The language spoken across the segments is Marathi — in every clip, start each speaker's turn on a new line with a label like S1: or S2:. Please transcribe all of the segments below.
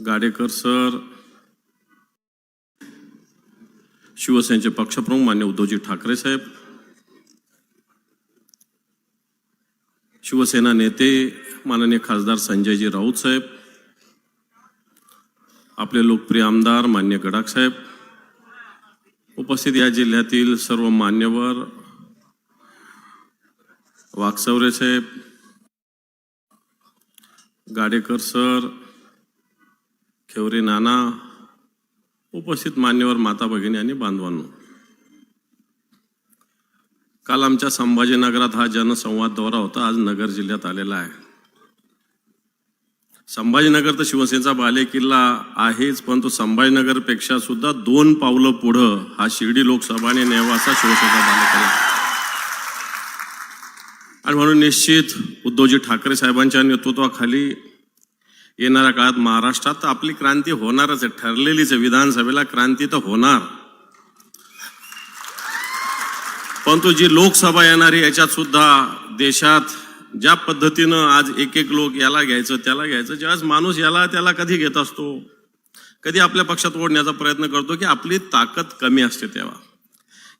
S1: गाडेकर सर शिवसेनेचे पक्षप्रमुख मान्य उद्धवजी ठाकरे साहेब शिवसेना नेते माननीय खासदार संजयजी राऊत साहेब आपले लोकप्रिय आमदार मान्य गडाख साहेब उपस्थित या जिल्ह्यातील सर्व मान्यवर वाकसवरे साहेब गाडेकर सर खेवरे नाना उपस्थित मान्यवर माता भगिनी आणि बांधवांनो. काल आमच्या संभाजीनगरात हा जनसंवाद दौरा होता आज नगर जिल्ह्यात आलेला आहे. संभाजीनगर तर शिवसेनेचा बालेकिल्ला आहेच पण तो संभाजीनगरपेक्षा सुद्धा दोन पावलं पुढं हा शिर्डी लोकसभा आणि नेवासा शिवसेनेचा बालेकिल्ला आणि म्हणून निश्चित उद्धवजी ठाकरे साहेबांच्या नेतृत्वाखाली येणाऱ्या काळात महाराष्ट्रात तर आपली क्रांती होणारच आहे. ठरलेलीच आहे. विधानसभेला क्रांती तर होणार. परंतु जी लोकसभा येणार आहे याच्यात सुद्धा देशात ज्या पद्धतीनं आज एक एक लोक याला घ्यायचं त्याला घ्यायचं ज्यावेळेस माणूस याला त्याला कधी घेत असतो? कधी आपल्या पक्षात ओढण्याचा प्रयत्न करतो की आपली ताकद कमी असते तेव्हा.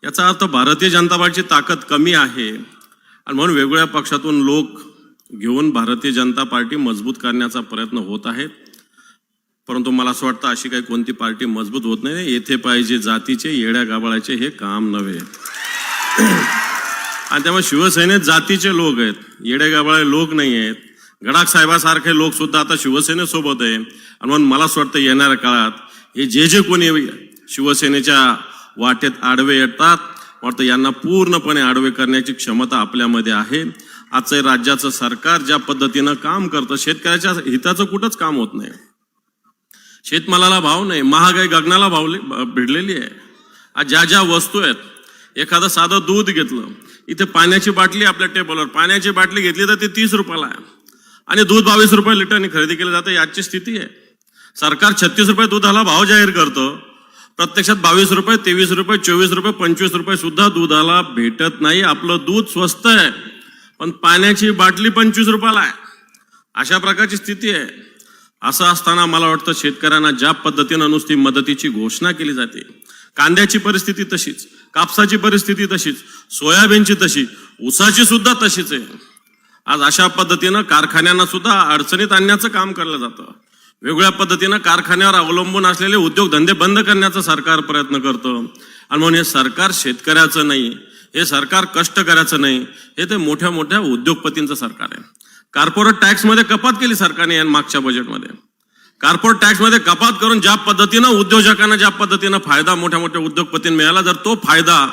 S1: याचा अर्थ भारतीय जनता पार्टीची ताकद कमी आहे. आणि म्हणून वेगवेगळ्या पक्षातून लोक घेऊन भारतीय जनता पार्टी मजबूत करण्याचा प्रयत्न होत आहे. परंतु मला असं वाटतं अशी काही कोणती पार्टी मजबूत होत नाही. येथे पाहिजे जातीचे येड्या गाबाळाचे हे काम नव्हे. आणि त्यामुळे शिवसेनेत जातीचे लोक आहेत. येडे गाबाळे लोक नाही आहेत. गडाख साहेबासारखे लोक सुद्धा आता शिवसेनेसोबत आहे. आणि म्हणून मला असं वाटतं येणाऱ्या काळात हे जे जे कोणी शिवसेनेच्या वाटेत आडवे येतात वाटतं यांना पूर्णपणे आडवे करण्याची क्षमता आपल्यामध्ये आहे. आजचं राज्याचं सरकार ज्या पद्धतीनं काम करतं शेतकऱ्याच्या हिताचं कुठंच काम होत नाही. शेतमालाला भाव नाही महागाई गगनाला भावले भिडलेली आहे. आज ज्या ज्या वस्तू आहेत एखादं साधं दूध घेतलं इथे पाण्याची बाटली आपल्या टेबलवर पाण्याची बाटली घेतली तर ती तीस रुपयाला आहे. आणि दूध बावीस रुपये लिटरने खरेदी केलं जातं याची स्थिती आहे. सरकार छत्तीस रुपये दुधाला भाव जाहीर करतं प्रत्यक्षात बावीस रुपये तेवीस रुपये चोवीस रुपये पंचवीस रुपये सुद्धा दुधाला भेटत नाही. आपलं दूध स्वस्त आहे. पण पाण्याची बाटली पंचवीस रुपयाला आहे. अशा प्रकारची स्थिती आहे. असं असताना मला वाटतं शेतकऱ्यांना ज्या पद्धतीनं नुसती मदतीची घोषणा केली जाते कांद्याची परिस्थिती तशीच कापसाची परिस्थिती तशीच सोयाबीनची तशी ऊसाची सुद्धा तशीच आहे. आज अशा पद्धतीनं कारखान्यांना सुद्धा अडचणीत आणण्याचं काम केलं जातं. वेगवेगळ्या पद्धतीनं कारखान्यावर अवलंबून असलेले उद्योगधंदे बंद करण्याचा सरकार प्रयत्न करतं. आणि म्हणून हे सरकार शेतकऱ्याचं नाही हे सरकार कष्टकऱ्याचं नाही हे ते मोठ्या मोठ्या उद्योगपतींचं सरकार आहे. कॉर्पोरेट टॅक्समध्ये कपात केली सरकारने या मागच्या बजेटमध्ये कॉर्पोरेट टॅक्समध्ये कपात करून ज्या पद्धतीनं उद्योजकांना ज्या पद्धतीनं फायदा मोठ्या मोठ्या उद्योगपतींना मिळाला जर तो फायदा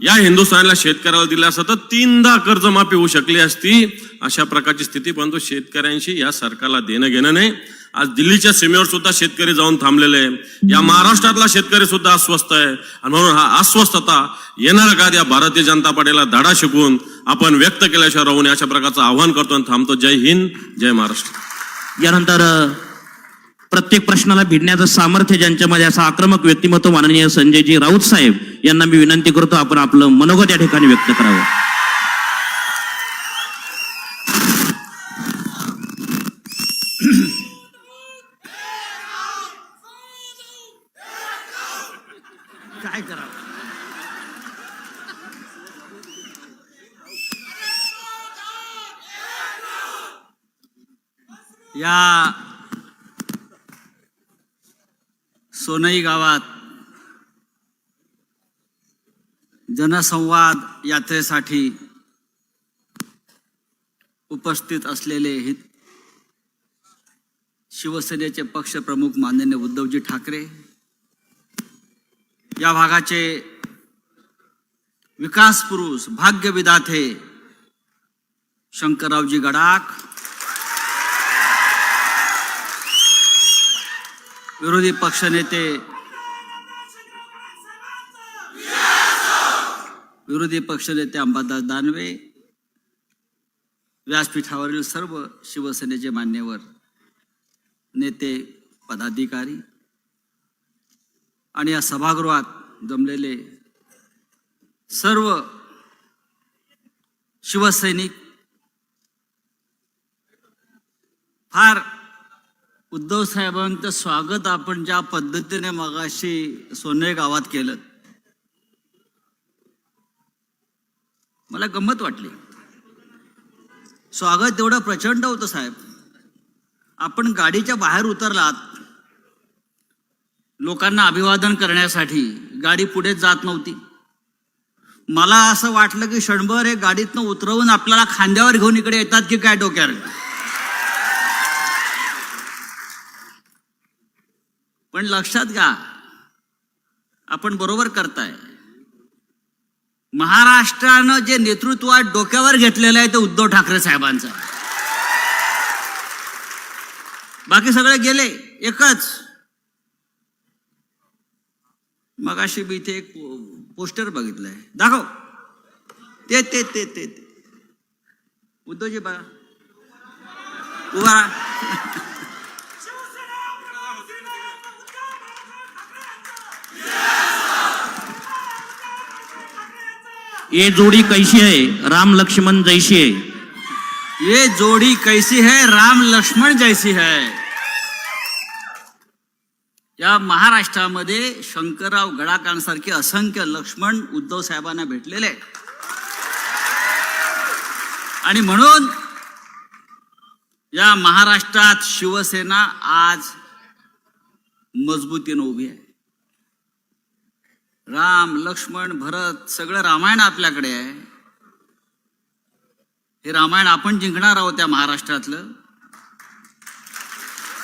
S1: या हिंदुस्थानला शेतकऱ्याला दिला असता तर तीनदा कर्जमाफी होऊ शकली असती अशा प्रकारची स्थिती परंतु शेतकऱ्यांशी या सरकारला देणं घेणं नाही. आज दिल्लीच्या सीमेवर सुद्धा शेतकरी जाऊन थांबलेले आहे. या महाराष्ट्रातला शेतकरी सुद्धा अस्वस्थ आहे. आणि म्हणून हा अस्वस्थता येणार का? या भारतीय जनता पार्टीला धडा शिकवून आपण व्यक्त केल्याशिवाय राहून अशा प्रकारचं आव्हान करतो आणि थांबतो. जय हिंद जय महाराष्ट्र.
S2: यानंतर प्रत्येक प्रश्नाला भिडण्याचं सामर्थ्य ज्यांच्यामध्ये असं आक्रमक व्यक्तिमत्व माननीय संजयजी राऊत साहेब यांना मी विनंती करतो आपण आपलं मनोगत या ठिकाणी व्यक्त करावं.
S3: या सोनई गावात जनसंवाद यात्रेसाठी उपस्थित असलेले हित शिवसेनेचे पक्षप्रमुख माननीय उद्धवजी ठाकरे या भागाचे विकास पुरुष भाग्यविदाते शंकररावजी गडाख विरोधी पक्षनेते विरोधी पक्षनेते अंबादास दानवे व्यासपीठावरील सर्व शिवसेनेचे मान्यवर नेते पदाधिकारी आणि या सभागृहात जमलेले सर्व शिवसैनिक फार उद्धव साहेबांचं स्वागत आपण ज्या पद्धतीने मगाशी सोने गावात केलं. मला गंमत वाटली. स्वागत एवढं प्रचंड होतं साहेब. आपण गाडीच्या बाहेर उतरलात. लोकांना अभिवादन करण्यासाठी गाडी पुढे जात नव्हती. मला असं वाटलं की क्षणभर हे गाडीतनं उतरवून आपल्याला खांद्यावर घेऊन इकडे येतात की काय डोक्यावर? पण लक्षात घ्या आपण बरोबर करताय. महाराष्ट्रानं जे नेतृत्व आज डोक्यावर घेतलेलं आहे ते उद्धव ठाकरे साहेबांचं बाकी सगळे गेले एकच. मगाशी मी इथे एक पोस्टर बघितलंय. दाखव. ते ते ते ते ते. उद्धवजी बघा. उभा
S2: ये जोडी कैशी आहे राम लक्ष्मण जैशी आहे
S3: ये जोड़ी कैसी है? राम लक्ष्मण जैसी है। या महाराष्ट्रामध्ये शंकरराव गडाकांसारखे असंख्य लक्ष्मण उद्धव साहेबांना भेटलेले आणि म्हणून या महाराष्ट्रात शिवसेना आज मजबूतीनं उभी आहे. राम लक्ष्मण भरत सगळं रामायण आपल्याकडे आहे. हे रामायण आपण जिंकणार आहोत त्या महाराष्ट्रातलं.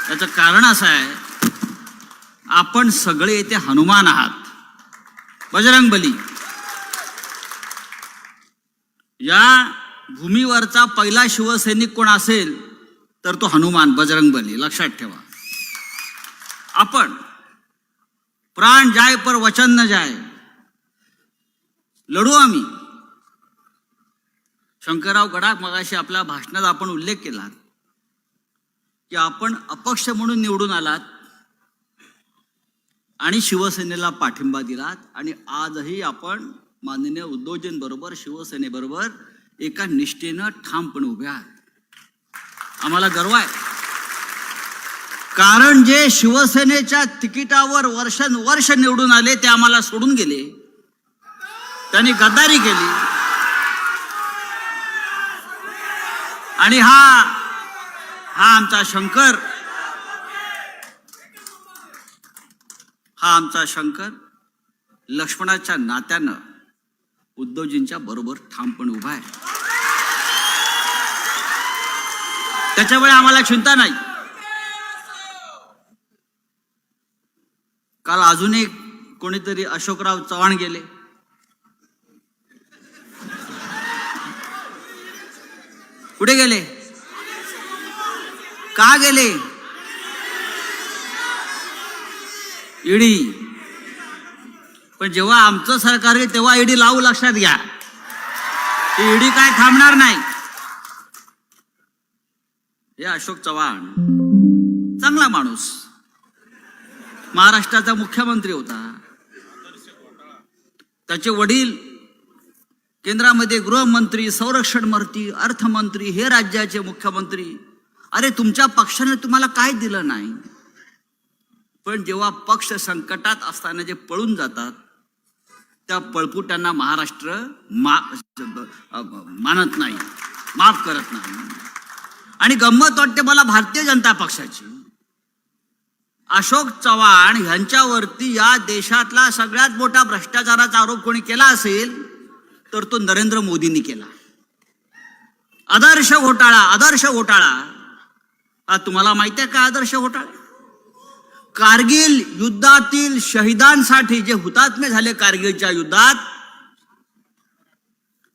S3: त्याचं कारण असं आहे आपण सगळे येथे हनुमान आहात. बजरंग बली. या भूमीवरचा पहिला शिवसैनिक कोण असेल तर तो हनुमान बजरंग बली. लक्षात ठेवा. आपण प्राण जाय पर वचन न जाय. लढू आम्ही. शंकरराव गडाख मगाशी आपल्या भाषणात आपण उल्लेख केला की आपण अपक्ष म्हणून निवडून आलात आणि शिवसेनेला पाठिंबा दिलात आणि आजही आपण माननीय उद्योजनबरोबर शिवसेनेबरोबर एका निष्ठेनं ठामपणे उभे आहात. आम्हाला गर्व आहे. कारण जे शिवसेनेच्या तिकिटावर वर्षानुवर्ष निवडून आले ते आम्हाला सोडून गेले. त्यांनी गद्दारी केली. आणि हा हा आमचा शंकर हा आमचा शंकर लक्ष्मणाच्या नात्यानं उद्धवजींच्या बरोबर ठामपणे उभा आहे. त्याच्यामुळे आम्हाला चिंता नाही. काल अजून एक कोणीतरी अशोकराव चव्हाण गेले. कुठे गेले? का गेले? ईडी. पण जेव्हा आमचं सरकार येईल तेव्हा ईडी लावू लक्षात घ्या. ईडी काय थांबणार नाही. हे अशोक चव्हाण. चांगला माणूस. महाराष्ट्राचा मुख्यमंत्री होता. त्याचे वडील केंद्रामध्ये गृहमंत्री संरक्षण मंत्री अर्थमंत्री हे राज्याचे मुख्यमंत्री. अरे तुमच्या पक्षाने तुम्हाला काय दिलं नाही? पण जेव्हा पक्ष संकटात असताना जे पळून जातात त्या पळपुट्यांना महाराष्ट्र मा मानत नाही माफ करत नाही. आणि गंमत वाटते मला भारतीय जनता पक्षाची. अशोक चव्हाण ह्यांच्यावरती या देशातला सगळ्यात मोठा भ्रष्टाचाराचा आरोप कोणी केला असेल तर तो नरेंद्र मोदींनी केला. आदर्श घोटाळा आदर्श घोटाळा. हा तुम्हाला माहिती आहे का आदर्श घोटाळा? कारगिल युद्धातील शहीदांसाठी जे हुतात्मे झाले कारगिलच्या युद्धात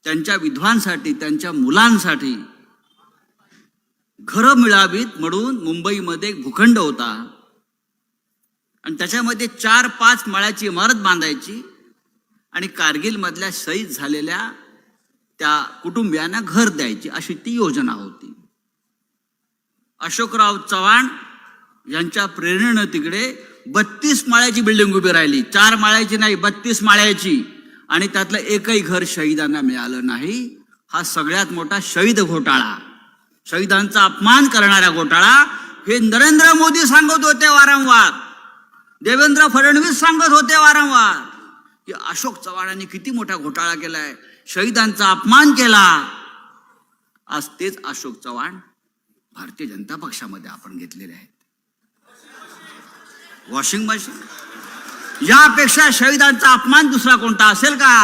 S3: त्यांच्या विधवांसाठी त्यांच्या मुलांसाठी घरं मिळावीत म्हणून मुंबईमध्ये एक भूखंड होता. आणि त्याच्यामध्ये चार पाच माळ्याची इमारत बांधायची आणि कारगिलमधल्या शहीद झालेल्या त्या कुटुंबियांना घर द्यायची अशी ती योजना होती. अशोकराव चव्हाण यांच्या प्रेरणेनं तिकडे बत्तीस माळ्याची बिल्डिंग उभी राहिली. चार माळ्याची नाही बत्तीस माळ्याची. आणि त्यातलं एकही घर शहीदांना मिळालं नाही. हा सगळ्यात मोठा शहीद घोटाळा. शहीदांचा अपमान करणारा घोटाळा हे नरेंद्र मोदी सांगत होते वारंवार. देवेंद्र फडणवीस सांगत होते वारंवार की अशोक चव्हाणांनी किती मोठा घोटाळा केलाय शहीदांचा अपमान केला. आज तेच अशोक चव्हाण भारतीय जनता पक्षामध्ये आपण घेतलेले आहेत. वॉशिंग मशीन यापेक्षा शहीदांचा अपमान दुसरा कोणता असेल का?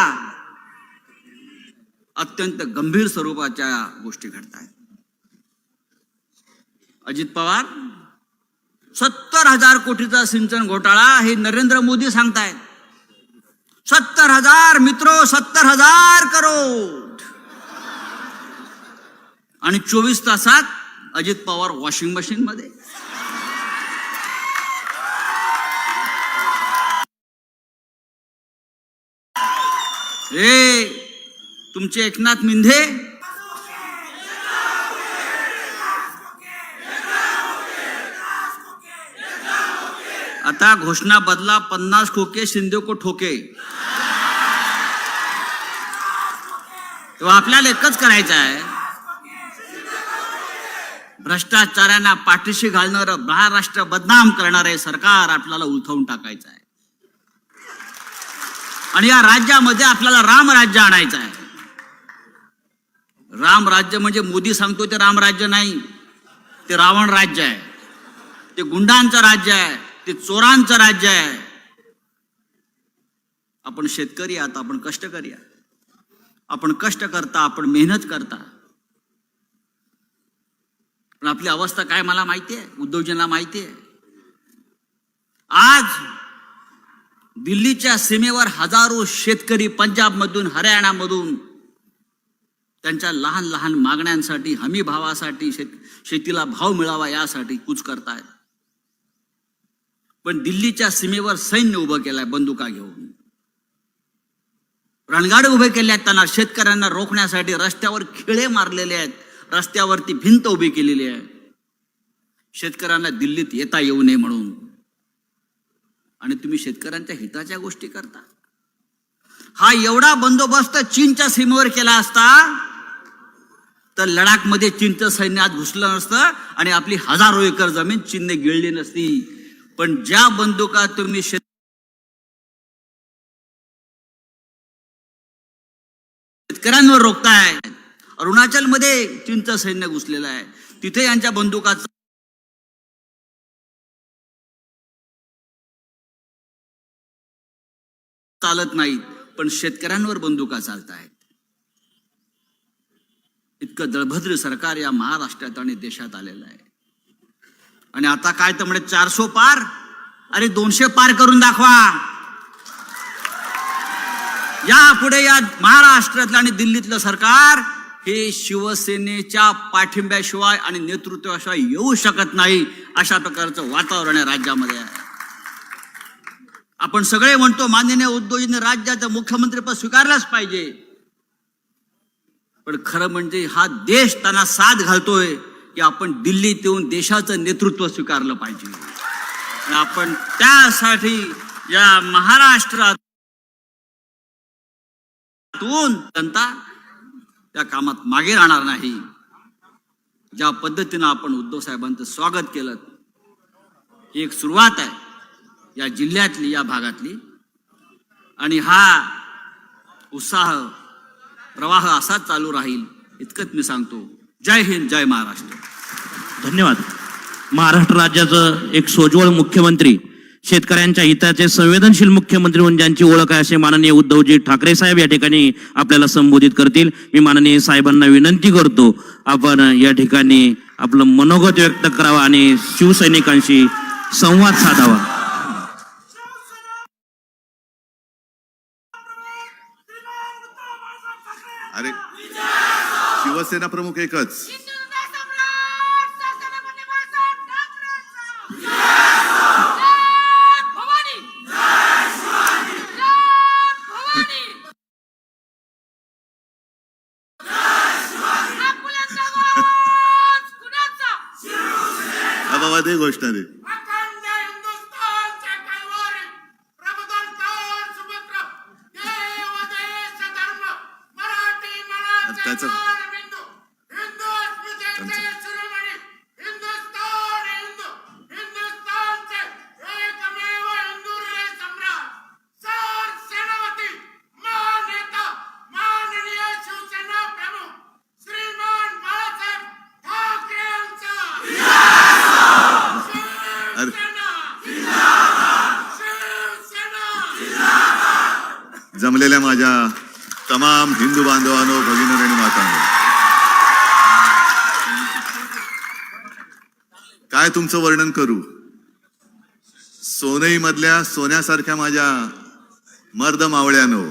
S3: अत्यंत गंभीर स्वरूपाच्या गोष्टी घडत आहेत अजित पवार? सत्तर हजार कोटीचा सिंचन घोटाळा हे नरेंद्र मोदी सांगतायत. सत्तर हजार मित्रो सत्तर हजार करोड. आणि चोवीस तासात अजित पवार वॉशिंग मशीन मध्ये हे तुमचे एकनाथ मिंधे आता घोषणा बदला पन्नास खोके शिंदे को ठोके. तेव्हा आपल्याला एकच करायचं आहे. भ्रष्टाचारांना पाठीशी घालणार महाराष्ट्र बदनाम करणारे सरकार आपल्याला उलथवून टाकायचं आहे. आणि या राज्यामध्ये आपल्याला राम राज्य आणायचं आहे. राम राज्य म्हणजे मोदी सांगतो ते राम राज्य नाही ते रावण राज्य आहे. ते गुंडांचं राज्य आहे. ते चोरांचं राज्य आहे. आपण शेतकरी आहात आपण कष्टकरी आहात. आपण कष्ट करता आपण मेहनत करता. पण आपली अवस्था काय मला माहिती आहे? उद्योजनाला माहिती आहे. आज दिल्लीच्या सीमेवर हजारो शेतकरी पंजाबमधून हरियाणामधून त्यांच्या लहान लहान मागण्यांसाठी हमी भावासाठी शेत शेतीला भाव मिळावा यासाठी कूच करतायत. पण दिल्लीच्या सीमेवर सैन्य उभं केलंय बंदुका घेऊन. रणगाडे उभे केले आहेत त्यांना शेतकऱ्यांना रोखण्यासाठी. रस्त्यावर खिळे मारलेले आहेत. रस्त्यावरती भिंत उभी केलेली आहे. शेतकऱ्यांना दिल्लीत येता येऊ नये म्हणून. आणि तुम्ही शेतकऱ्यांच्या हिताच्या गोष्टी करता. हा एवढा बंदोबस्त चीनच्या सीमेवर केला असता तर लडाखमध्ये चीनचं सैन्य आज घुसलं नसतं आणि आपली हजारो एकर जमीन चीनने गिळली नसती. पण ज्या बंदुका तुम्ही शेतकऱ्यांवर रोखताय अरुणाचलमध्ये चीनचं सैन्य घुसलेलं आहे तिथे यांच्या बंदुका चालत नाहीत पण शेतकऱ्यांवर बंदुका चालत आहेत इतकं दळभद्र सरकार या महाराष्ट्रात आणि देशात आलेलं आहे. आणि आता काय तर म्हणजे चारशे पार? अरे दोनशे पार करून दाखवा. या पुढे या महाराष्ट्रातलं आणि दिल्लीतलं सरकार हे शिवसेनेच्या पाठिंब्याशिवाय आणि नेतृत्वाशिवाय येऊ शकत नाही अशा प्रकारचं वातावरण आहे राज्यामध्ये आहे. आपण सगळे म्हणतो माननीय उद्योजीने राज्याचं मुख्यमंत्रीपद स्वीकारलंच पाहिजे. पण खरं म्हणजे हा देश त्यांना साथ घालतोय. की आपण दिल्लीत येऊन देशाचं नेतृत्व स्वीकारलं पाहिजे. आपण त्यासाठी या महाराष्ट्रातून जनता त्या कामात मागे राहणार नाही. ज्या पद्धतीनं आपण उद्धव साहेबांचं स्वागत केलं ही एक सुरुवात आहे या जिल्ह्यातली या भागातली. आणि हा उत्साह प्रवाह असाच चालू राहील इतकंच मी सांगतो. जय हिंद जय महाराष्ट्र.
S2: धन्यवाद. महाराष्ट्र राज्याचं एक सोज्वळ मुख्यमंत्री शेतकऱ्यांच्या हिताचे संवेदनशील मुख्यमंत्री म्हणून ज्यांची ओळख आहे असे माननीय उद्धवजी ठाकरे साहेब या ठिकाणी आपल्याला संबोधित करतील. मी माननीय साहेबांना विनंती करतो आपण या ठिकाणी आपलं मनोगत व्यक्त करावं आणि शिवसैनिकांशी संवाद साधावा.
S4: शिवसेना प्रमुख एकच असलेल्या माझ्या तमाम हिंदू बांधवांनो भगिनी आणि मातांनो. काय तुमचं वर्णन करू? सोनई मधल्या सोन्यासारख्या माझ्या मर्द मावळ्यानो.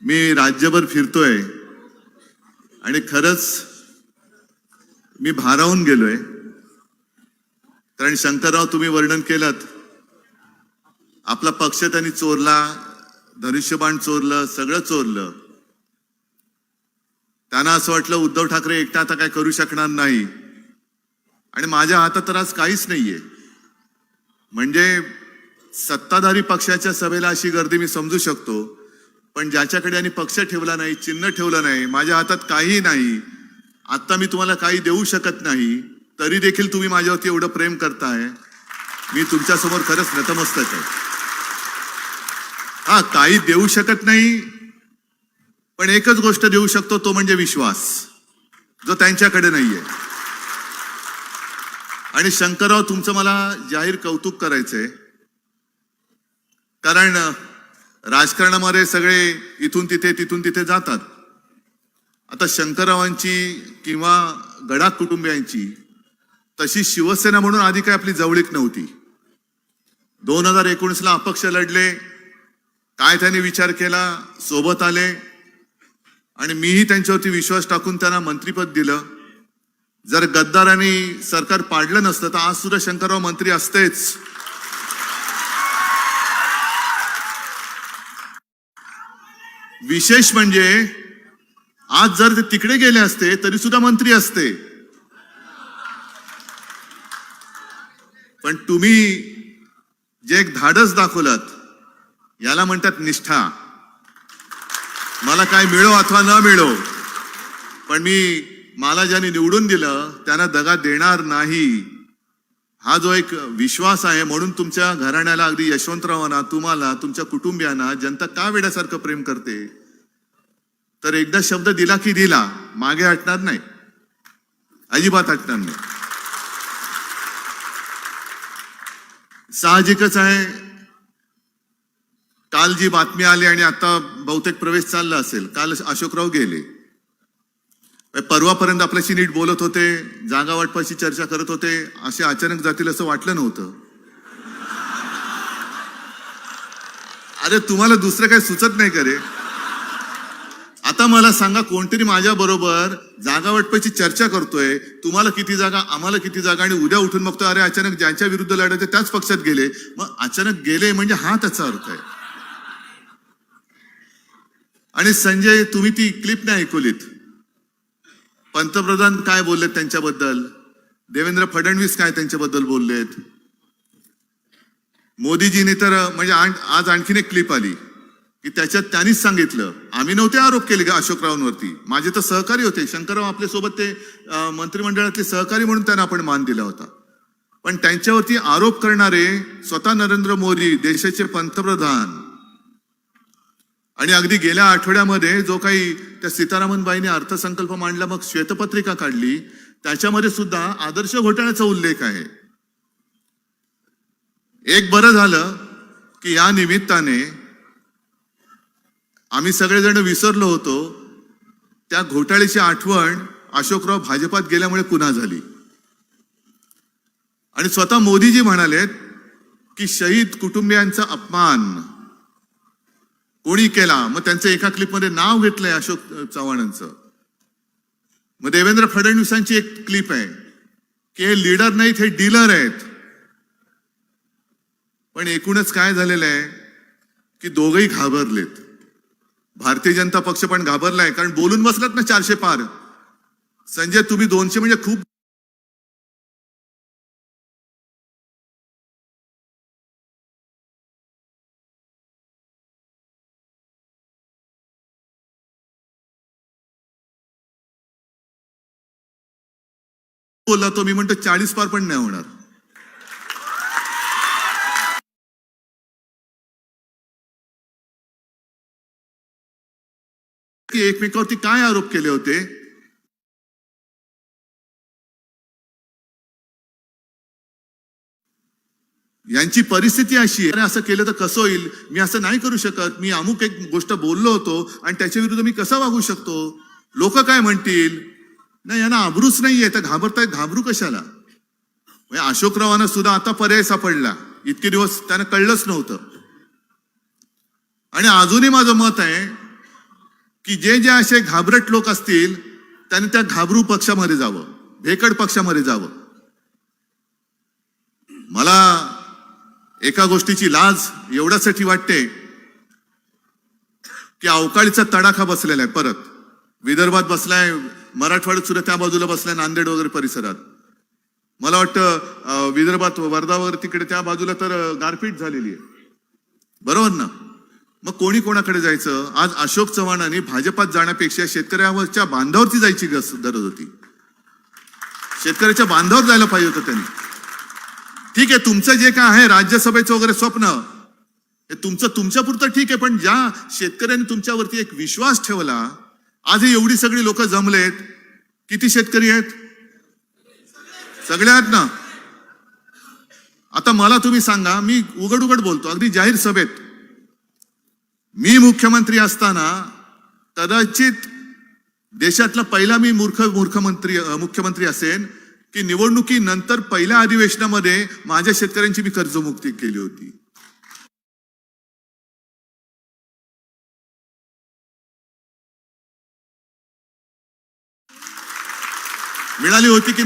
S4: मी राज्यभर फिरतोय आणि खरंच मी भारावून गेलोय. कारण शंकरराव तुम्ही वर्णन केलं आपला पक्ष त्यांनी चोरला धनुष्यबाण चोरलं सगळं चोरलं. त्यांना असं वाटलं उद्धव ठाकरे एकटा आता काय करू शकणार नाही. आणि माझ्या हातात तर आज काहीच नाहीये. म्हणजे सत्ताधारी पक्षाच्या सभेला अशी गर्दी मी समजू शकतो पण ज्याच्याकडे आणि पक्ष ठेवला नाही चिन्ह ठेवलं नाही माझ्या हातात काही नाही आत्ता मी तुम्हाला काही देऊ शकत नाही तरी देखील तुम्ही माझ्यावरती एवढं प्रेम करताय. मी तुमच्यासमोर खरंच नतमस्तक आहे. हा काही देऊ शकत नाही पण एकच गोष्ट देऊ शकतो तो म्हणजे विश्वास. जो त्यांच्याकडे नाहीये. आणि शंकरराव तुमचं मला जाहीर कौतुक करायचंय. कारण राजकारणामध्ये सगळे इथून तिथे तिथून तिथे जातात. आता शंकररावांची किंवा गडाख कुटुंबियांची तशी शिवसेना म्हणून आधी काय आपली जवळीक नव्हती. दोन हजार एकोणीसला अपक्ष लढले काय त्यांनी विचार केला सोबत आले आणि मीही त्यांच्यावरती विश्वास टाकून त्यांना मंत्रीपद दिलं. जर गद्दारांनी सरकार पाडलं नसतं तर आज सुद्धा शंकरराव मंत्री असतेच. विशेष म्हणजे आज जर ते तिकडे गेले असते तरी सुद्धा मंत्री असते. पण तुम्ही जे एक धाडस दाखवलं याला म्हणतात निष्ठा. मला काय मिळो अथवा न मिळो पण मी मला ज्यांनी निवडून दिलं त्यांना दगा देणार नाही. हा जो एक विश्वास आहे म्हणून तुमच्या घराण्याला अगदी यशवंतरावांना तुम्हाला तुमच्या कुटुंबियांना जनता का वेड्यासारखं प्रेम करते? तर एकदा शब्द दिला की दिला मागे हटणार नाही. अजिबात हटणार नाही. साहजिकच आहे. काल जी बातमी आली आणि आता बहुतेक प्रवेश चालला असेल. काल अशोकराव गेले. परवापर्यंत आपल्याशी नीट बोलत होते जागा वाटपाची चर्चा करत होते असे अचानक जातील असं वाटलं नव्हतं. अरे तुम्हाला दुसरं काही सुचत नाही का रे? आता मला सांगा कोणतरी माझ्या बरोबर जागा वाटपाची चर्चा करतोय. तुम्हाला किती जागा आम्हाला किती जागा आणि उद्या उठून बघतो अरे अचानक ज्यांच्या विरुद्ध लढायचे त्याच पक्षात गेले. मग अचानक गेले म्हणजे हा त्याचा अर्थ आहे. आणि संजय तुम्ही ती क्लिप नाही ऐकवलीत. पंतप्रधान काय बोललेत त्यांच्याबद्दल? देवेंद्र फडणवीस काय त्यांच्याबद्दल बोललेत? मोदीजीने तर म्हणजे आण- आज आणखीन एक क्लिप आली. की त्याच्यात त्यांनीच सांगितलं. आम्ही नव्हते आरोप केले का अशोकरावांवरती माझे तर सहकारी होते. शंकरराव आपल्यासोबत ते मंत्रिमंडळातले सहकारी म्हणून त्यांना आपण मान दिला होता. पण त्यांच्यावरती आरोप करणारे स्वतः नरेंद्र मोदी देशाचे पंतप्रधान. आणि अगदी गेल्या आठवड्यामध्ये जो काही त्या सीतारामनबाईंनी अर्थसंकल्प मांडला मग श्वेतपत्रिका काढली त्याच्यामध्ये सुद्धा आदर्श घोटाळ्याचा उल्लेख आहे. एक बरं झालं की या निमित्ताने आम्ही सगळेजण विसरलो होतो. त्या घोटाळ्याची आठवण अशोकराव भाजपात गेल्यामुळे पुन्हा झाली. आणि स्वतः मोदीजी म्हणालेत की शहीद कुटुंबियांचा अपमान कोणी केला? मग त्यांचं एका क्लिपमध्ये नाव घेतलंय अशोक चव्हाणांचं. मग देवेंद्र फडणवीसांची एक क्लिप आहे की हे लीडर नाहीत हे डीलर आहेत. पण एकूणच काय झालेलं आहे की दोघही घाबरलेत. भारतीय जनता पक्ष पण घाबरलाय कारण बोलून बसलात ना चारशे पार. संजय तुम्ही दोनशे म्हणजे खूप बोलला तो मी म्हणतो चाळीस पार पण नाही होणार. की एकमेकावरती काय आरोप केले होते? यांची परिस्थिती अशी आहे अरे असं केलं तर कसं होईल? मी असं नाही करू शकत. मी अमुक एक गोष्ट बोललो होतो आणि त्याच्या विरुद्ध मी कसा वागू शकतो? लोक काय म्हणतील? नाही यांना आबरूच नाहीये. तर घाबरताय घाबरू कशाला? म्हणजे अशोकरावांना सुद्धा आता पर्याय सापडला. इतके दिवस त्यांना कळलंच नव्हतं. आणि अजूनही माझं मत आहे की जे जे असे घाबरट लोक असतील त्यांनी त्या घाबरू पक्षामध्ये जावं भेकड पक्षामध्ये जावं. मला एका गोष्टीची लाज एवढ्यासाठी वाटते की अवकाळीचा तडाखा बसलेला आहे परत. विदर्भात बसलाय मराठवाड्यात सुद्धा त्या बाजूला बसलाय नांदेड वगैरे परिसरात. मला वाटतं विदर्भात वर्धा वगैरे तिकडे त्या बाजूला तर गारपीट झालेली आहे. बरोबर ना? मग कोणी कोणाकडे जायचं? आज अशोक चव्हाणांनी भाजपात जाण्यापेक्षा शेतकऱ्यावरच्या बांधावरती जायची गस- गरज होती. शेतकऱ्याच्या बांधावर जायला पाहिजे होतं त्यांनी. ठीक आहे तुमचं जे काय आहे राज्यसभेचं वगैरे स्वप्न हे तुमचं तुमच्या पुरतं ठीक आहे पण ज्या शेतकऱ्यांनी तुमच्यावरती एक विश्वास ठेवला आज ही एवढी सगळी लोक जमलेत. किती शेतकरी आहेत? सगळे आहेत ना? आता मला तुम्ही सांगा मी उघड उघड बोलतो. अगदी जाहीर सभेत मी मुख्यमंत्री असताना कदाचित देशातला पहिला मी मूर्ख मूर्खमंत्री मुख्यमंत्री असेन की निवडणुकीनंतर पहिल्या अधिवेशनामध्ये माझ्या शेतकऱ्यांची मी कर्जमुक्ती केली होती. मिळाली होती की